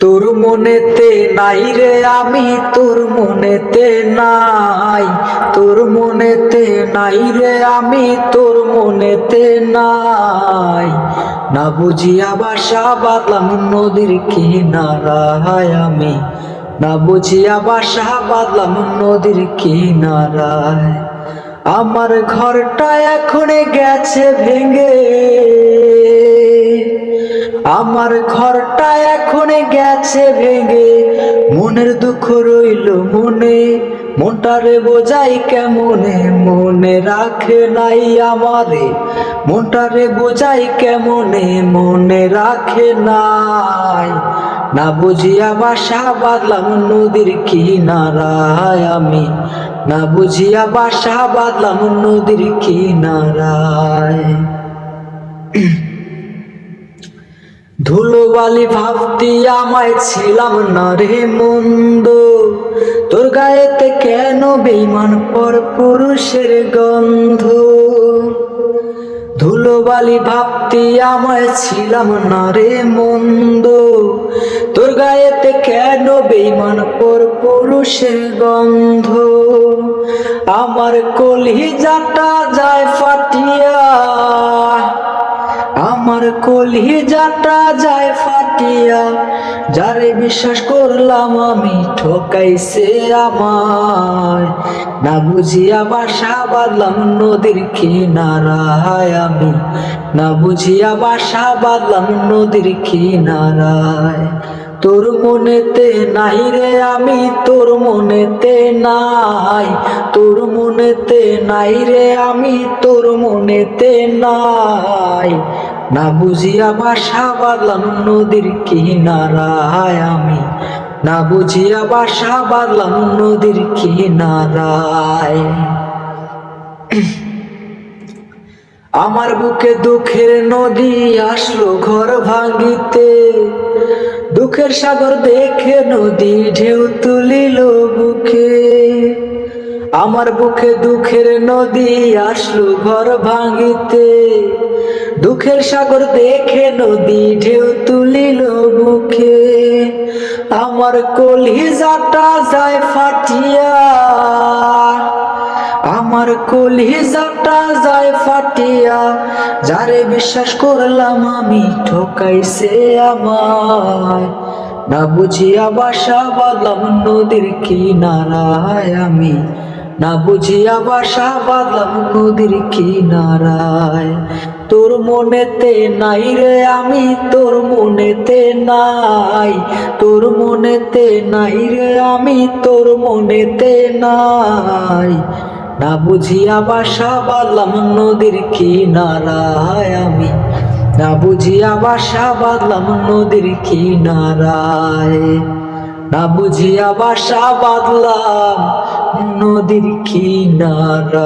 তোর মনেতে নাই রে আমি, তোর মনেতে নাই। তোর মনেতে নাই রে আমি, তোর মনেতে নাই। না বুঝিয়া বাসা বাদলাম নদীর কিনারায় আমি। না বুঝিয়া বাসা বাদলাম নদীর কিনারায়। আমার ঘরটা এখন গেছে ভেঙে। আমার ঘরটা এখন গেছে ভেঙে। মনের দুঃখ রইল মনে। মনটারে বোঝাই কেমনে? মনে রাখে নাই আমারে। মনটারে বোঝাই কেমনে? মনে রাখে নাই। না বুঝিয়া বাসা বাদলাম নদীর কিনারায় আমি। না বুঝিয়া বাসা বাদলাম নদীর কিনারায়। ধুলোবালি ভাবতি আমায় ছিলাম না রে মন্দ। তোর গায়েতে কেন বেইমান পর পুরুষের গন্ধ? ধুলোবালি ভাবতি আমায় ছিলাম না রে মন্দ। তোর গায়েতে কেন বেইমান পর পুরুষের গন্ধ? আমার কলিজাটা যায় ফাটিয়া কলিজাটা যায় ফাটিয়া, যারে বিশ্বাস করলাম আমি ঠকাইছে আমায়। না বুঝিয়া বাসা বাঁধলাম নদীর কিনারায় আমি। না বুঝিয়া বাসা বাঁধলাম নদীর কিনারায়। তোর মনেতে নাই রে আমি, তোর মনেতে নাই। তোর মনেতে নাই রে আমি, তোর মনেতে নাই। না বুঝিয়া বাসা বাঁধলাম নদীর কিনারায় আমি। না বুঝিয়া বাসা বাঁধলাম নদীর কিনারায়। আমার বুকে দুঃখের নদী আসলো ঘর ভাঙিতে। দুঃখের সাগর দেখে নদী ঢেউ তুলিল বুকে। আমার বুকে দুঃখের নদী আসলো ঘর ভাঙিতে। দুঃখের সাগর দেখে নদী ঢেউ তুলিল বুকে। আমার কলিজাটা যায় ফাটিয়া। আমার কলিজাটা যায় ফাটিয়া। যারে বিশ্বাস করলাম আমি ঠকাইছে আমায়। না বুঝিয়া বাসা বাদলাম নদীর কিনারায় আমি। না বুঝিয়া বাসা বাদলাম নদীর কিনারায়। তোর মনেতে নাই রে আমি, তোর মনেতে নাই। তোর মনেতে নাই রে আমি, তোর মনেতে নাই। না বুঝিয়া বাসা বাদলাম নদীর কিনারায় আমি। না বুঝিয়া বাসা বাদলাম নদীর কিনারায়। না বুঝিয়া বাসা বাদলাম নদীর কিনারায়।